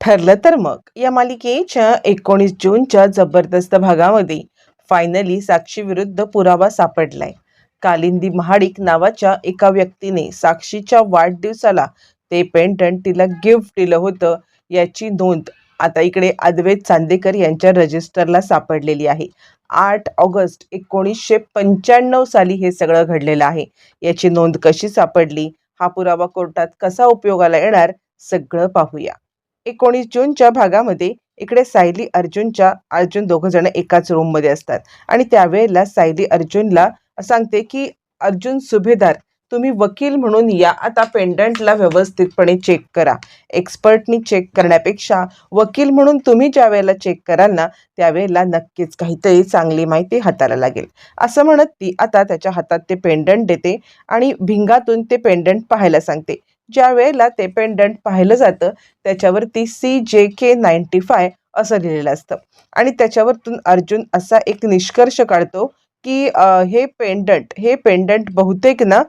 ठरलं तर मग. या मालिकेच्या एकोणीस जूनच्या जबरदस्त भागामध्ये फायनली साक्षीविरुद्ध पुरावा सापडलाय. कालिंदी महाडिक नावाच्या एका व्यक्तीने साक्षीच्या वाढदिवसाला ते पेंटंट तिला गिफ्ट दिलं होतं याची नोंद आता इकडे अद्वैत चांदेकर यांच्या रजिस्टरला सापडलेली आहे. आठ ऑगस्ट एकोणीसशे पंच्याण्णव साली हे सगळं घडलेलं आहे. याची नोंद कशी सापडली? हा पुरावा कोर्टात कसा उपयोगाला येणार? सगळं पाहूया. एकोणीस जूनच्या भागामध्ये इकडे सायली अर्जुनच्या अर्जुन दोघं जण एकाच रूममध्ये असतात. आणि त्यावेळेला सायली अर्जुनला सांगते की अर्जुन सुभेदार तुम्ही वकील म्हणून या. आता पेंडंटला व्यवस्थितपणे चेक करा. एक्सपर्टनी चेक करण्यापेक्षा वकील म्हणून तुम्ही ज्या वेळेला चेक कराल ना त्यावेळेला नक्कीच काहीतरी चांगली माहिती हाताला लागेल. असं म्हणत ती आता त्याच्या हातात ते पेंडंट देते आणि भिंगातून ते पेंडंट पाहायला सांगते. ज्या वेळेला ते पेंडंट पाहिलं जातं त्याच्यावरती सी जे के नाईन्टी फाय असं लिहिलेलं असतं. आणि त्याच्यावरतून अर्जुन असा एक निष्कर्ष काढतो की हे पेंडंट हे पेंडंट बहुतेक ना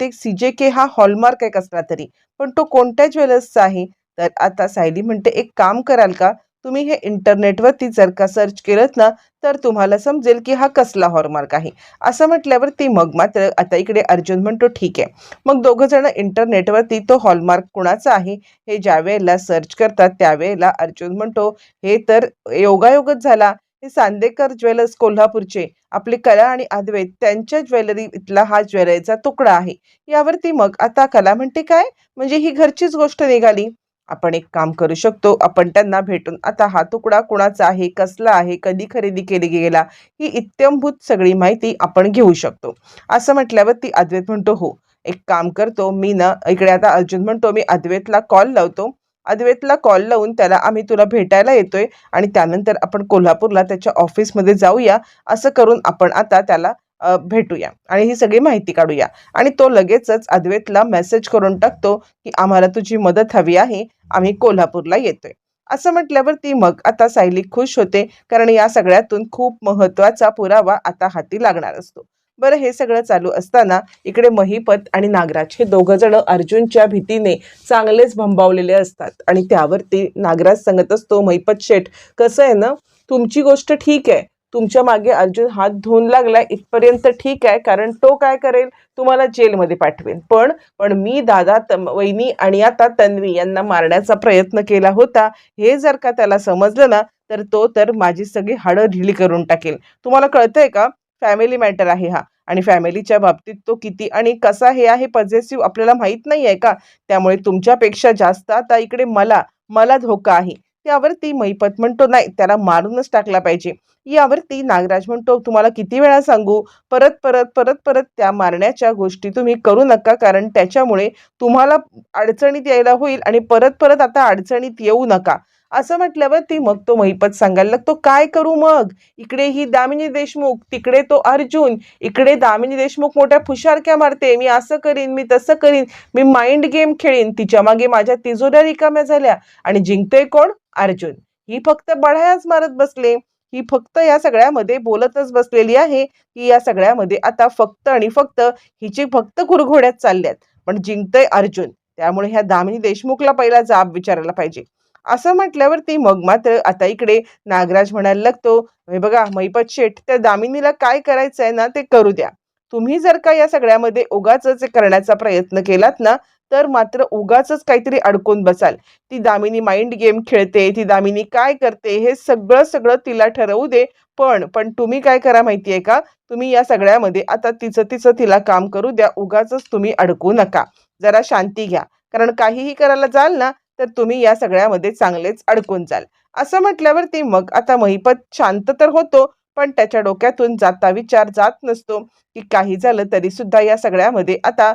ते सी जे के हा हॉलमार्क आहे कसला तरी. पण तो कोणत्या ज्वेलर्सचा आहे तर आता सायली म्हणते एक काम कराल का? तुम्ही हे इंटरनेटवरती जर का सर्च केलं ना तर तुम्हाला समजेल की हा कसला हॉलमार्क आहे. असं म्हटल्यावरती मग मात्र आता इकडे अर्जुन म्हणतो ठीक आहे. मग दोघं जण इंटरनेटवरती तो हॉलमार्क कुणाचा आहे हे ज्या वेळेला सर्च करतात त्यावेळेला अर्जुन म्हणतो हे तर योगायोगच झाला. हे सांदेकर ज्वेलर्स कोल्हापूरचे आपली कला आणि अद्वैत त्यांच्या ज्वेलरी इथला हा ज्वेलरीचा तुकडा आहे. यावरती मग आता कला म्हणते काय? म्हणजे ही घरचीच गोष्ट निघाली. आपण एक काम करू शकतो. आपण त्यांना भेटून आता हा तुकडा कुणाचा आहे कसला आहे कधी खरेदी केली गेला ही इत्यंभूत सगळी माहिती आपण घेऊ शकतो. असं म्हटल्यावर ती अद्वैत म्हणतो हो एक काम करतो मी ना इकडे आता अर्जुन म्हणतो मी अद्वैतला कॉल लावतो. अद्वैतला कॉल लावून त्याला आम्ही तुला भेटायला येतोय आणि त्यानंतर आपण कोल्हापूरला त्याच्या ऑफिसमध्ये जाऊया. असं करून आपण आता त्याला भेटूया. आणि ही सगळी माहिती काढूया. आणि तो लगेचच अद्वैतला मेसेज करून टाकतो की आम्हाला तुझी मदत हवी आहे. आम्ही कोल्हापूरला येतोय. असं म्हटल्यावर ती मग आता सायली खुश होते. कारण या सगळ्यातून खूप महत्त्वाचा पुरावा आता हाती लागणार असतो. बरं हे सगळं चालू असताना इकडे महिपत आणि नागराज हे दोघं जण अर्जुनच्या भीतीने चांगलेच भंबावलेले असतात. आणि त्यावरती नागराज सांगत असतो महिपत शेठ कसं आहे ना? तुमची गोष्ट ठीक आहे. तुमच्या मागे अर्जुन हात धुवून लागलाय इथपर्यंत ठीक आहे कारण तो काय करेल तुम्हाला जेलमध्ये पाठवेल पण पण मी दादा तम वहिनी आणि आता तन्वी यांना मारण्याचा प्रयत्न केला होता. हे जर का त्याला समजलं ना तर तो तर माझी सगळी हाडं ढिली करून टाकेल. तुम्हाला कळतंय का? फॅमिली मॅटर आहे हा. आणि फॅमिलीच्या बाबतीत तो किती आणि कसा हे आहे पॉझिटिव्ह आपल्याला माहीत नाही आहे का? त्यामुळे तुमच्यापेक्षा जास्त आता इकडे मला मला धोका आहे. त्यावरती महिपत म्हणतो नाही त्याला मारूनच टाकला पाहिजे. यावरती नागराज म्हणतो तुम्हाला किती वेळा सांगू? परत परत परत परत त्या मारण्याच्या गोष्टी तुम्ही करू नका कारण त्याच्यामुळे तुम्हाला अडचणीत यायला होईल आणि परत परत आता अडचणीत येऊ नका. असं म्हटल्यावर ती मग तो महिपत सांगायला लागतो काय करू मग? इकडे ही दामिनी देशमुख तिकडे तो अर्जुन इकडे दामिनी देशमुख मोठ्या फुशारक्या मारते. मी असं करीन मी तसं करीन. मी माइंड गेम खेळीन. तिच्यामागे माझ्या तिजोऱ्या रिकाम्या झाल्या. आणि जिंकते कोण? अर्जुन. ही फक्त बढायाच मारत बसले. ही फक्त या सगळ्यामध्ये बोलतच बसलेली आहे. की या सगळ्यामध्ये आता फक्त आणि फक्त हिची फक्त कुरघोड्यात चालल्यात. पण जिंकतय अर्जुन. त्यामुळे ह्या दामिनी देशमुखला पहिला जाब विचारायला पाहिजे. असं म्हटल्यावर ती मग मात्र आता इकडे नागराज म्हणायला लागतो हे बघा मैपत शेठ त्या दामिनीला काय करायचं आहे ना ते करू द्या. तुम्ही जर का या सगळ्यामध्ये उगाच करण्याचा प्रयत्न केलात ना तर मात्र उगाच काहीतरी अडकून बसाल. ती दामिनी माइंड गेम खेळते ती दामिनी काय करते हे सगळं सगळं तिला ठरवू दे. पण पण तुम्ही काय करा माहितीये का? तुम्ही या सगळ्यामध्ये आता तिचं तिचं तिला काम करू द्या. उगाच तुम्ही अडकू नका. जरा शांती घ्या. कारण काहीही करायला जाल ना तर तुम्ही या सगळ्यामध्ये चांगलेच अडकून जाल. असं म्हटल्यावर ती मग आता महिपत शांत तर होतो पण त्याच्या डोक्यातून जाता विचार जात नसतो की काही झालं तरी सुद्धा या सगळ्यामध्ये. आता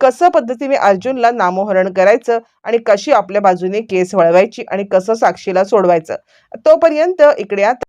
कसं पद्धतीने अर्जुनला नामोहरण करायचं आणि कशी आपल्या बाजूने केस वळवायची आणि कसं साक्षीला सोडवायचं? तोपर्यंत इकडे आता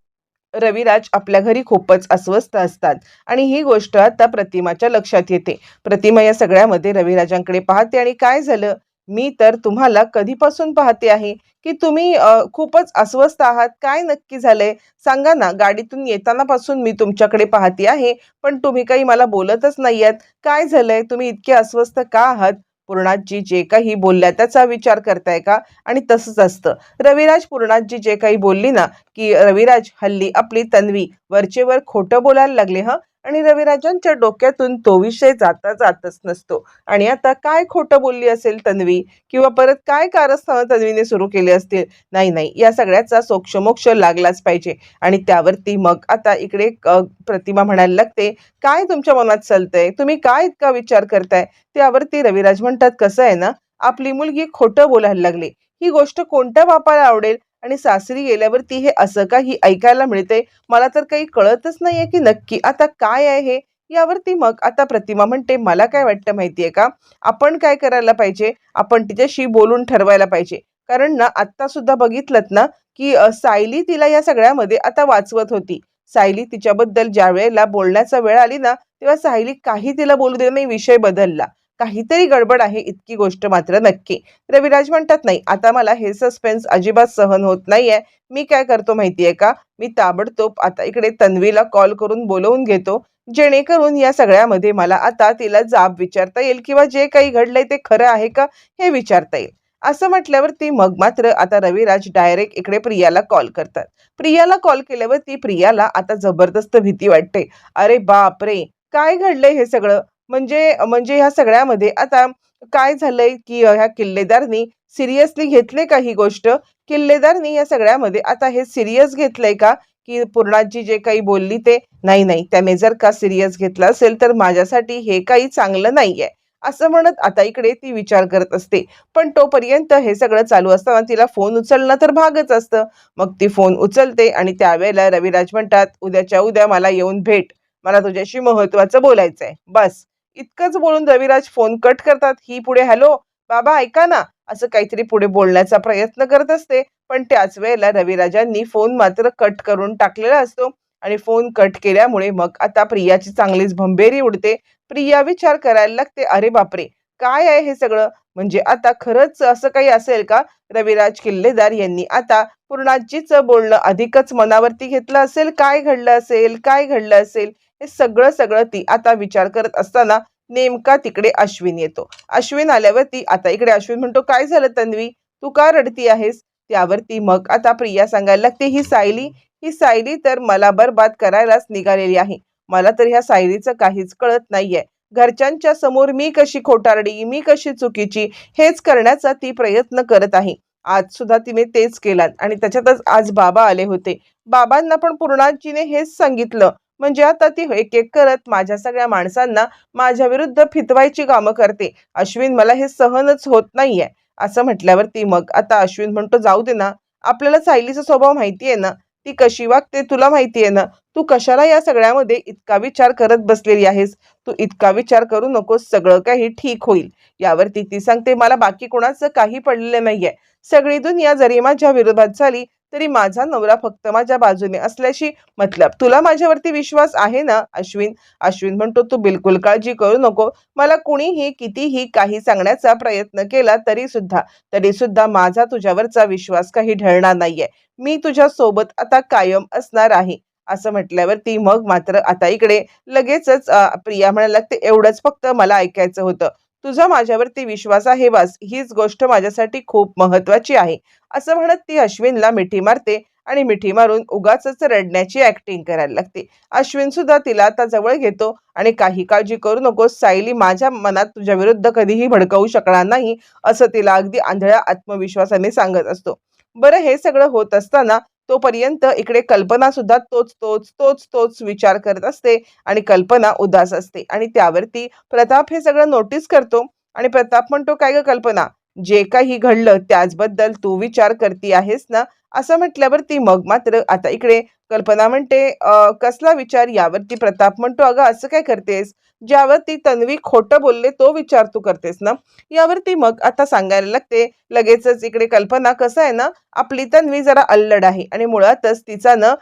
रविराज आपल्या घरी खूपच अस्वस्थ असतात आणि ही गोष्ट आता प्रतिमाच्या लक्षात येते. प्रतिमा या सगळ्यामध्ये रविराजांकडे पाहते आणि काय झालं? मी तर तुम्हाला कधीपासून पाहते आहे की तुम्ही खूपच अस्वस्थ आहात. काय नक्की झालंय? सांगा ना. गाडीतून येताना पासून मी तुमच्याकडे पाहते आहे पण तुम्ही काही मला बोलतच नाही आहेत काय झालंय? तुम्ही इतके अस्वस्थ का आहात? पूर्णाजी जे काही बोलल्या त्याचा विचार करताय का? आणि तसंच असतं. रविराज पूर्णाजी जे काही बोलली ना की रविराज हल्ली आपली तन्वी वरचेवर खोटं बोलायला लागले हं? आणि रविराजांच्या डोक्यातून तो विषय जाता जातच नसतो. आणि आता काय खोटं बोलली असेल तन्वी? किंवा परत काय कारस्थानं तन्वीने सुरू केली असतील? नाही नाही. या सगळ्याचा सोक्षमोक्ष लागलाच पाहिजे. आणि त्यावरती मग आता इकडे प्रतिमा म्हणायला लागते काय तुमच्या मनात चालतंय? तुम्ही काय इतका विचार करताय? त्यावरती रविराज म्हणतात कसं आहे ना आपली मुलगी खोटं बोलायला लागली. ही गोष्ट कोणत्या बापाला आवडेल? आणि सासरी गेल्यावरती हे असं काही ऐकायला मिळते मला तर काही कळतच नाहीये की नक्की आता काय आहे? हे यावरती मग आता प्रतिमा म्हणते मला काय वाटतं माहितीये का? आपण काय करायला पाहिजे? आपण तिच्याशी बोलून ठरवायला पाहिजे. कारण ना आत्ता सुद्धा बघितलं ना की सायली तिला या सगळ्यामध्ये आता वाचवत होती. सायली तिच्याबद्दल ज्या वेळेला बोलण्याचा वेळ आली ना तेव्हा सायली काही तिला बोलू दिलं नाही विषय बदलला. काहीतरी गडबड आहे इतकी गोष्ट मात्र नक्की. रविराज म्हणतात नाही आता मला हे सस्पेन्स अजिबात सहन होत नाहीये. मी काय करतो माहितीये का? मी ताबडतोब आता इकडे तन्वीला कॉल करून बोलवून घेतो. जेणेकरून या सगळ्यामध्ये मला आता तिला जाब विचारता येईल किंवा जे काही घडलंय ते खरं आहे का हे विचारता येईल. असं म्हटल्यावरती मग मात्र आता रविराज डायरेक्ट इकडे प्रियाला कॉल करतात. प्रियाला कॉल केल्यावरती प्रियाला आता जबरदस्त भीती वाटते. अरे बाप रे काय घडलंय हे सगळं? म्हणजे म्हणजे ह्या सगळ्यामध्ये आता काय झालंय की ह्या किल्लेदारनी सिरियसली घेतले का ही गोष्ट? किल्लेदारनी या सगळ्यामध्ये आता हे सिरियस घेतलंय का? की पूर्णाजी जे काही बोलली ते नाही नाही त्याने जर का सिरियस घेतला असेल तर माझ्यासाठी हे काही चांगलं नाहीये. असं म्हणत आता इकडे ती विचार करत असते. पण तोपर्यंत हे सगळं चालू असताना तिला फोन उचलणं तर भागच असतं. मग ती फोन उचलते आणि त्यावेळेला रविराज म्हणतात उद्याच्या उद्या मला येऊन भेट. मला तुझ्याशी महत्वाचं बोलायचं आहे बस. इतकंच बोलून रविराज फोन कट करतात. ही पुढे हॅलो बाबा ऐका ना असं काहीतरी पुढे बोलण्याचा प्रयत्न करत असते. पण त्याच वेळेला रविराजांनी फोन मात्र कट करून टाकलेला असतो. आणि फोन कट केल्यामुळे मग आता प्रियाची चांगलीच भंबेरी उडते. प्रिया विचार करायला लागते अरे बापरे काय आहे हे सगळं? म्हणजे आता खरंच असं काही असेल का? रविराज किल्लेदार यांनी आता पूर्णाजीचं बोलणं अधिकच मनावरती घेतलं असेल. काय घडलं असेल? काय घडलं असेल? हे सगळं सगळं ती आता विचार करत असताना नेमका तिकडे अश्विन येतो. अश्विन आल्यावरती आता इकडे अश्विन म्हणतो काय झालं तन्वी? तू का रडती आहेस? त्यावरती मग आता प्रिया सांगायला लागते ही सायली ही सायली तर मला बरबाद करायलाच निघालेली आहे. मला तर ह्या सायलीचं काहीच कळत नाहीये. घरच्यांच्या समोर मी कशी खोटारडी मी कशी चुकीची हेच करण्याचा ती प्रयत्न करत आहे. आज सुद्धा तिने तेच केलात आणि त्याच्यातच आज बाबा आले होते. बाबांना पण पूर्णाजीने हेच सांगितलं. म्हणजे आता ती एक एक करत माझ्या सगळ्या माणसांना माझ्या विरुद्ध फितवायची कामं करते. अश्विन मला हे सहनच होत नाहीये. असं म्हटल्यावरती मग आता अश्विन म्हणतो जाऊ दे ना. आपल्याला सायलीचा स्वभाव माहिती आहे ना. ती कशी वागते तुला माहिती आहे ना. तू कशाला या सगळ्यामध्ये इतका विचार करत बसलेली आहेस? तू इतका विचार करू नकोस. सगळं काही ठीक होईल. यावरती ती सांगते मला बाकी कोणाचं काही पडलेलं नाहीये. सगळी दुनिया जरी माझ्या विरोधात झाली तरी माझा नवरा फक्त माझ्या बाजूने असल्याशी मतलब. तुला माझ्यावरती विश्वास आहे ना अश्विन? अश्विन म्हणतो तू बिलकुल काळजी करू नको. मला कुणीही कितीही काही सांगण्याचा प्रयत्न केला तरी सुद्धा तरी सुद्धा माझा तुझ्यावरचा विश्वास काही ढळणार नाहीये. मी तुझ्या सोबत आता कायम असणार आहे. असं म्हटल्यावरती मग मात्र आता इकडे लगेचच प्रिया म्हणायला लागते एवढंच फक्त मला ऐकायचं होतं. तुझा माझ्यावरती विश्वास आहे वास हीच गोष्ट माझ्यासाठी खूप महत्वाची आहे. असं म्हणत ती अश्विनला मिठी मारते आणि मिठी मारून उगाच रडण्याची ऍक्टिंग करायला लागते. अश्विन सुद्धा तिला आता जवळ घेतो आणि काही काळजी करू नकोस सायली माझ्या मनात तुझ्या विरुद्ध कधीही भडकवू शकणार नाही असं तिला अगदी आंधळ्या आत्मविश्वासाने सांगत असतो. बरं हे सगळं होत असताना तोपर्यंत इकडे कल्पना सुद्धा तोच तोच तोच तोच विचार करत असते आणि कल्पना उदास असते. आणि त्यावरती प्रताप हे सगळं नोटीस करतो आणि प्रताप म्हणतो काय ग कल्पना? जे काही घडलं त्याचबद्दल तू विचार करती आहेस ना असं म्हटल्यावरती मग मात्र आता इकडे कल्पना म्हणते कसला विचार यावरती प्रताप म्हणतो अगं असं काय करतेस? ज्यावरती तन्वी खोटं बोलले तो विचार तू करतेस ना? यावरती मग आता सांगायला लागते. लगेचच इकडे कल्पना कसं आहे ना आपली तन्वी जरा अल्लड आहे आणि मुळातच तिचा ना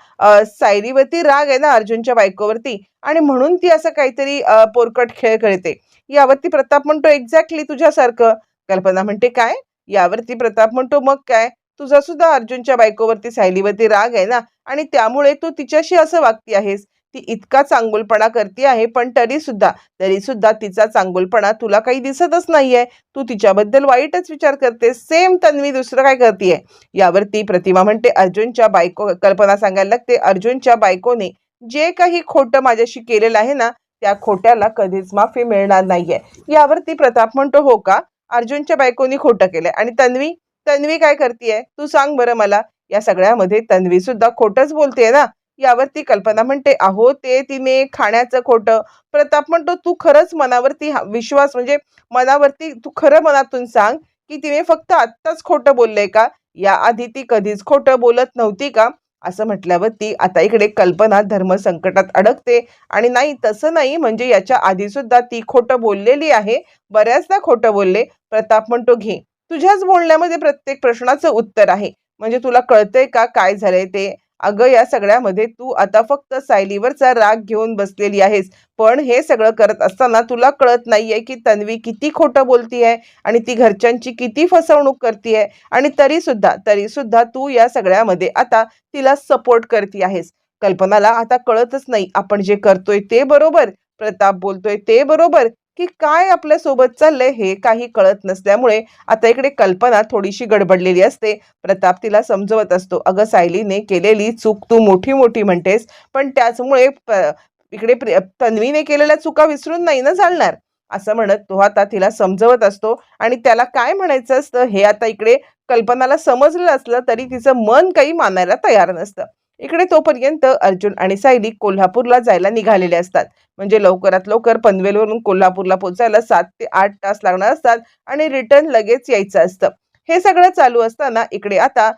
सायरीवरती राग आहे ना अर्जुनच्या बायकोवरती आणि म्हणून ती असं काहीतरी पोरकट खेळ खेळते. यावरती प्रताप म्हणतो एक्झॅक्टली तुझ्यासारखं. कल्पना म्हणते काय? यावरती प्रताप म्हणतो मग काय? तुझा सुद्धा अर्जुनच्या बायकोवरती सायलीवरती राग आहे ना? आणि त्यामुळे तू तिच्याशी असं वागती आहेस? ती इतका चांगुलपणा करते आहे पण तरी सुद्धा तरी सुद्धा तिचा चांगुलपणा तुला काही दिसतच नाहीये. तू तिच्याबद्दल वाईटच विचार करते सेम तन्वी दुसरं काय करतेय? यावरती प्रतिमा म्हणते अर्जुनच्या बायको कल्पना सांगायला लागते अर्जुनच्या बायकोने जे काही खोटं माझ्याशी केलेलं आहे ना त्या खोट्याला कधीच माफी मिळणार नाहीये. यावरती प्रताप म्हणतो हो का? अर्जुनच्या बायकोनी खोटं केलंय. आणि तन्वी तन्वी काय करतीये? तू सांग बरं मला. या सगळ्यामध्ये तन्वी सुद्धा खोटच बोलतेय ना? यावरती कल्पना म्हणते अहो ते तिने खाण्याचं खोटं. प्रताप म्हणतो तू खरंच मनावरती हा- विश्वास म्हणजे मनावरती तू खरं मनातून सांग की तिने फक्त आत्ताच खोटं बोललंय का? या आधी ती कधीच खोटं बोलत नव्हती का? असं म्हटल्यावरती आता इकडे कल्पना धर्म संकटात अडकते. आणि नाही तसं नाही म्हणजे याच्या आधी सुद्धा ती खोटं बोललेली आहे. बऱ्याचदा खोटं बोलले. प्रताप म्हणतो घे. तुझ्याच बोलण्यामध्ये प्रत्येक प्रश्नाचं उत्तर आहे. म्हणजे तुला कळतंय का? काय झालंय ते? अगं या सगळ्यामध्ये तू आता फक्त सायलीवरचा राग घेऊन बसलेली आहेस. पण हे सगळं करत असताना तुला कळत नाहीये की तन्वी किती खोटं बोलतीये आणि ती घरच्यांची किती फसवणूक करतीये. आणि तरी सुद्धा तरी सुद्धा तू या सगळ्यामध्ये आता तिला सपोर्ट करती आहेस. कल्पनाला आता कळतच नाही आपण जे करतोय ते बरोबर प्रताप बोलतोय ते बरोबर की काय आपल्यासोबत चाललंय हे काही कळत नसल्यामुळे आता इकडे कल्पना थोडीशी गडबडलेली असते. प्रताप तिला समजवत असतो अगं सायलीने केलेली चूक तू मोठी मोठी म्हणतेस पण त्याचमुळे प- इकडे तन्वीने केलेल्या चुका विसरून नाही ना चालणार? असं म्हणत तो आता तिला समजवत असतो आणि त्याला काय म्हणायचं असतं हे आता इकडे कल्पनाला समजलं असलं तरी तिचं मन काही मानायला तयार नसतं. इकडे तोपर्यंत अर्जुन आणि सायली कोल्हापूरला जायला निघालेले असतात. म्हणजे लवकरात लवकर पनवेलवरून कोल्हापूरला पोहोचायला सात ते आठ तास लागणार असतात आणि रिटर्न लगेच यायचं असतं. हे सगळं चालू असताना इकडे आता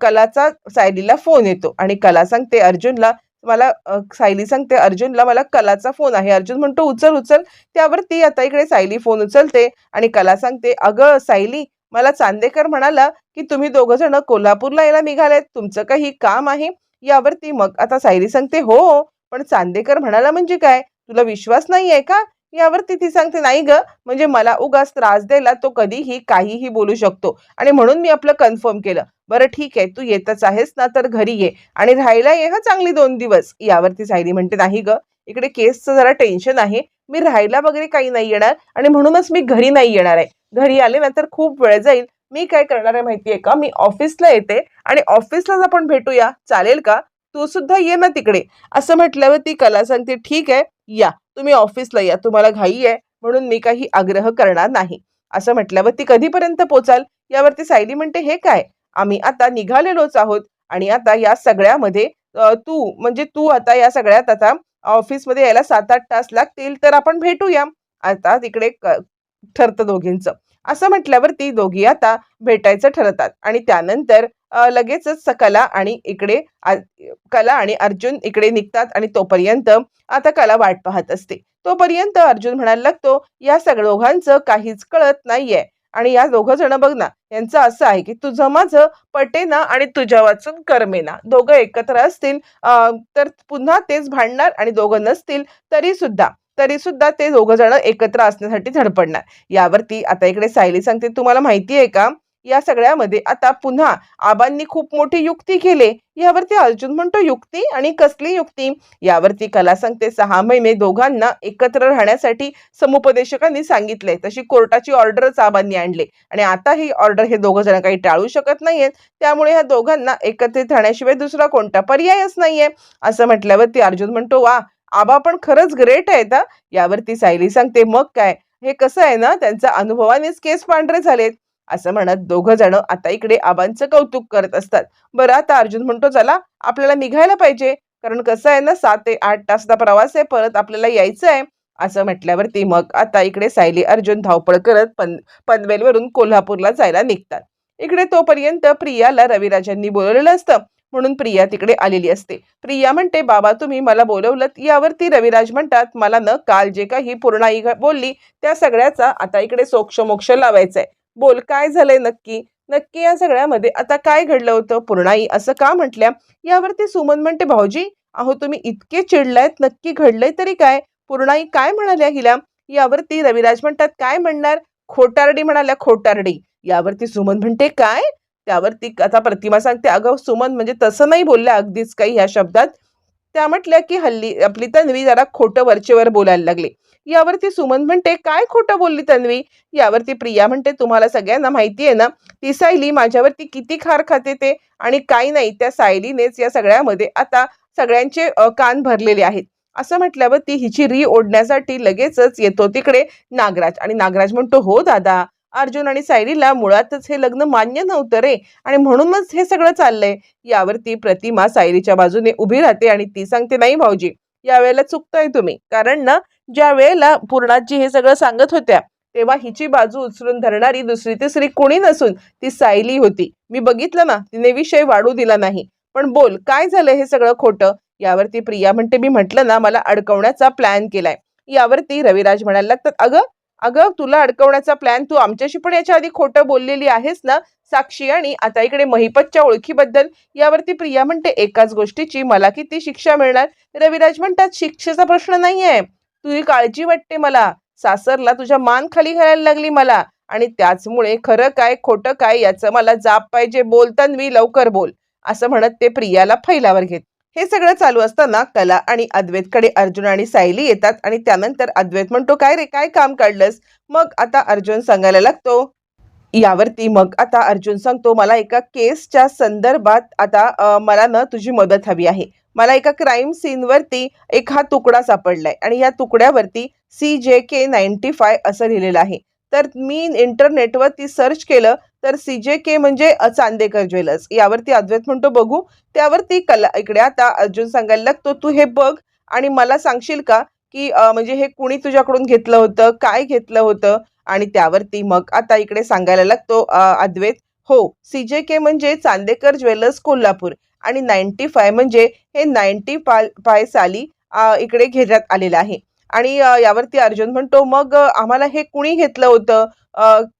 कलाचा सायलीला फोन येतो आणि कला सांगते अर्जुनला मला सायली सांगते अर्जुनला मला कलाचा फोन आहे. अर्जुन म्हणतो उचल उचल. त्यावर ती आता इकडे सायली फोन उचलते आणि कला सांगते अगं सायली मला चांदेकर म्हणाला की तुम्ही दोघं जण कोल्हापूरला यायला निघालेत. तुमचं काही काम आहे यावरती मग आता सायली सांगते हो पण चांदेकर म्हणाला म्हणजे काय? तुला विश्वास नाही आहे का? यावरती ती सांगते नाही ग म्हणजे मला उगाच त्रास द्यायला तो कधीही काहीही बोलू शकतो. आणि म्हणून मी आपलं कन्फर्म केलं बरं ठीक आहे तू येतच आहेस ना तर घरी ये आणि राहायला ये हा चांगली दोन दिवस. यावरती सायली म्हणते नाही ग इकडे केसचं जरा टेन्शन आहे मी राहायला वगैरे काही नाही येणार आणि म्हणूनच मी घरी नाही येणार आहे. घरी आले ना तर खूप वेळ जाईल मी काय करणार आहे माहितीये का? मी ऑफिसला येते आणि ऑफिसलाच आपण भेटूया. चालेल का? तू सुद्धा ये ना तिकडे. असं म्हटल्यावर ती कला सांगते ठीक आहे या. तुम्ही ऑफिसला या. तुम्हाला घाई आहे. म्हणून मी काही आग्रह करणार नाही. असं म्हटल्यावर ती कधीपर्यंत पोचाल? यावरती सायली म्हणते हे काय? आम्ही आता निघालेलोच आहोत. आणि आता या सगळ्यामध्ये तू म्हणजे तू आता या सगळ्यात आता ऑफिसमध्ये यायला सात आठ तास लागतील. तर आपण भेटूया. आता तिकडे क- ठरतं दोघींचं. असं म्हटल्यावर ती दोघी आता भेटायचं ठरतात. आणि त्यानंतर लगेचच कला आणि इकडे आ- कला आणि अर्जुन इकडे निघतात आणि तोपर्यंत आता कला वाट पाहत असते. तोपर्यंत अर्जुन म्हणायला लागतो या सगळ्या दोघांचं काहीच कळत नाहीये. आणि या दोघं जण बघ ना यांचं असं आहे की तुझं माझं पटेना आणि तुझ्या वाचून करमेना दोघं एकत्र असतील तर पुन्हा तेच भांडणार आणि दोघं नसतील तरी सुद्धा तरी सुद्धा ते दोघं जण एकत्र असण्यासाठी धडपडणार. यावरती आता इकडे सायली सांगते तुम्हाला माहिती आहे का? या सगळ्यामध्ये आता पुन्हा आबांनी खूप मोठी युक्ती केली. यावरती अर्जुन म्हणतो युक्ती आणि कसली युक्ती? यावरती कला सांगते सहा महिने दोघांना एकत्र राहण्यासाठी समुपदेशकांनी सांगितले. तशी कोर्टाची ऑर्डरच आबांनी आणली. आणि आता ही ऑर्डर हे दोघं जण काही टाळू शकत नाहीयेत. त्यामुळे ह्या दोघांना एकत्रित राहण्याशिवाय दुसरा कोणता पर्यायच नाहीये. असं म्हटल्यावरती अर्जुन म्हणतो वा आबा पण खरंच ग्रेट आहेत ना यावरती सायली सांगते मग काय? हे कसं आहे ना त्यांचा अनुभवानेच केस पांढरे झालेत. असं म्हणत दोघं जण आता इकडे आबांचं कौतुक करत असतात. बरं आता अर्जुन म्हणतो चला आपल्याला निघायला पाहिजे. कारण कसं आहे ना सात ते आठ तासचा प्रवास आहे परत आपल्याला यायचं आहे. असं म्हटल्यावरती मग आता इकडे सायली अर्जुन धावपळ करत पन पनवेलवरून कोल्हापूरला जायला निघतात. इकडे तोपर्यंत प्रियाला रविराजांनी बोलवलेलं असतं म्हणून प्रिया तिकडे आलेली असते. प्रिया म्हणते बाबा तुम्ही मला बोलवलं यावरती रविराज म्हणतात मला न काल जे काही पूर्णाई घ- बोलली त्या सगळ्याचा आता इकडे सोक्ष मोक्ष लावायचा आहे बोल काय झालंय नक्की? नक्की या सगळ्यामध्ये आता काय घडलं होतं? पूर्णाई असं का म्हटल्या? यावरती सुमन म्हणते भाऊजी अहो तुम्ही इतके चिडलायत नक्की घडलंय तरी काय? पूर्णाई काय म्हणाल्या हिला? यावरती रविराज म्हणतात काय म्हणणार? खोटारडी म्हणाल्या खोटारडी. यावरती सुमन म्हणते काय? त्यावर ती आता प्रतिमा सांगते. अगं सुमन म्हणजे तसं नाही बोलल्या अगदीच काही ह्या शब्दात. त्या म्हटल्या की हल्ली आपली तन्वी जरा खोटं वरचेवर बोलायला लागली. यावरती सुमन म्हणते काय खोटं बोलली तन्वी? यावरती प्रिया म्हणते तुम्हाला सगळ्यांना माहिती आहे ना ती सायली माझ्यावरती किती खार खाते ते आणि काही नाही त्या सायलीनेच या सगळ्यामध्ये आता सगळ्यांचे कान भरलेले आहेत. असं म्हटल्यावर ती हिची री ओढण्यासाठी लगेचच येतो तिकडे नागराज. आणि नागराज म्हणतो हो दादा अर्जुन आणि सायलीला मुळातच हे लग्न मान्य नव्हतं रे. आणि म्हणूनच हे सगळं चाललंय. यावरती प्रतिमा सायलीच्या बाजूने उभी राहते आणि ती सांगते नाही भाऊजी यावेळेला चुकतोय तुम्ही. कारण ना ज्या वेळेला पूर्णाजी हे सगळं सांगत होत्या तेव्हा हिची बाजू उचलून धरणारी दुसरी तिसरी कोणी नसून ती सायली होती. मी बघितलं ना तिने विषय वाढू दिला नाही. पण बोल काय झालं हे सगळं खोटं यावरती प्रिया म्हणते मी म्हटलं ना मला अडकवण्याचा प्लॅन केलाय. यावरती रविराज म्हणायला लागतात अगं अगं तुला अडकवण्याचा प्लॅन तू आमच्याशी पण याच्या आधी खोटं बोललेली आहेस ना साक्षी? आणि आता इकडे महिपतच्या ओळखीबद्दल यावरती प्रिया म्हणते एकाच गोष्टीची मला किती शिक्षा मिळणार? रविराज म्हणतात शिक्षेचा प्रश्न नाहीये. तुझी काळजी वाटते मला. सासरला तुझ्या मान खाली घालायला लागली मला. आणि त्याचमुळे खरं काय खोटं काय याचं मला जाप पाहिजे. बोलताना लवकर बोल. असं म्हणत ते प्रियाला फैलावर घेत. हे सगळं चालू असताना कला आणि अद्वैतकडे अर्जुन आणि सायली येतात आणि त्यानंतर अद्वैत म्हणतो काय रे काय काम काढलंस? मग आता अर्जुन सांगायला लागतो. यावरती मग आता अर्जुन सांगतो मला एका केसच्या संदर्भात आता मला ना तुझी मदत हवी आहे. मला एका क्राईम सीनवरती एक हा तुकडा सापडलाय आणि या तुकड्यावरती सी जे के नाईन्टी फाय असं लिहिलेलं आहे. तर मी इंटरनेटवरती सर्च केलं तर सी जे के म्हणजे चांदेकर ज्वेलर्स. यावरती अद्वैत म्हणतो बघू. त्यावरती कला इकडे आता अर्जुन सांगायला लागतो तू हे बघ आणि मला सांगशील का की म्हणजे हे कुणी तुझ्याकडून घेतलं होतं? काय घेतलं होतं? आणि त्यावरती मग आता इकडे सांगायला लागतो अद्वैत हो सी जे के म्हणजे चांदेकर ज्वेलर्स कोल्हापूर आणि नाईन्टी फाय म्हणजे हे नाईन्टी फाय फाय साली इकडे घेण्यात आलेलं आहे. आणि यावरती अर्जुन म्हणतो मग आम्हाला हे कुणी घेतलं होतं?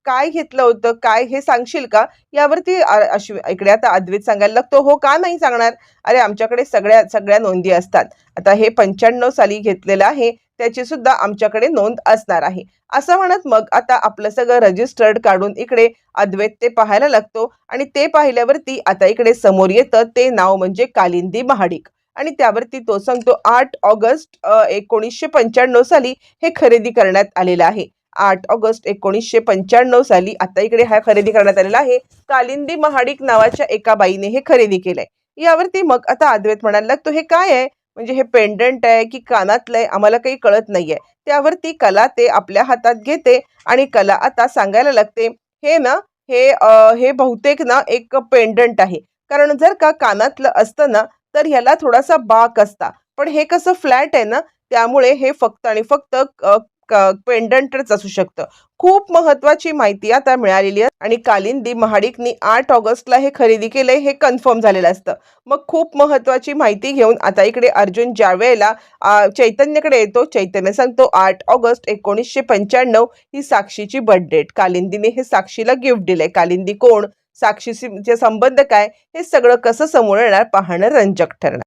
काय घेतलं होतं? काय हे सांगशील का? यावरती अ- इकडे आता अद्वैत सांगायला लागतो हो का नाही सांगणार? अरे आमच्याकडे सगळ्या सगळ्या नोंदी असतात. आता हे पंच्याण्णव साली घेतलेलं आहे त्याची सुद्धा आमच्याकडे नोंद असणार आहे. असं म्हणत मग आता आपलं सगळं रजिस्टर्ड काढून इकडे अद्वैत ते पाहायला लागतो आणि ते पाहिल्यावरती आता इकडे समोर येतं ते नाव म्हणजे कालिंदी महाडिक. आणि त्यावरती तो सांगतो आठ ऑगस्ट एकोणीसशे पंच्याण्णव साली हे खरेदी करण्यात आलेलं आहे. आठ ऑगस्ट एकोणीसशे पंच्याण्णव साली आता इकडे हा खरेदी करण्यात आलेला आहे. कालिंदी महाडिक नावाच्या एका बाईने हे खरेदी केलंय. यावरती मग आता अद्वैत म्हणायला लागतो हे काय आहे? म्हणजे हे पेंडंट आहे की कानातलं आहे? आम्हाला काही कळत नाहीये. त्यावरती कला ते आपल्या हातात घेते आणि कला आता सांगायला लागते हे ना हे हे बहुतेक ना एक पेंडंट आहे. कारण जर का कानातलं असतं ना तर ह्याला थोडासा बाक असता. पण हे कसं फ्लॅट आहे ना त्यामुळे हे फक्त आणि फक्त पेंडंटच असू शकतं. खूप महत्वाची माहिती आता मिळालेली आहे आणि कालिंदी महाडिकनी आठ ऑगस्टला हे खरेदी केलंय हे कन्फर्म झालेलं असतं. मग खूप महत्वाची माहिती घेऊन आता इकडे अर्जुन ज्या वेळेला चैतन्यकडे येतो चैतन्य सांगतो आठ ऑगस्ट एकोणीसशे पंच्याण्णव ही साक्षीची बर्थडेट कालिंदीने हे साक्षीला गिफ्ट दिलंय. कालिंदी कोण? साक्षीचे संबंध काय हे सगळं कसं समोर येणार पाहणं रंजक ठरणार.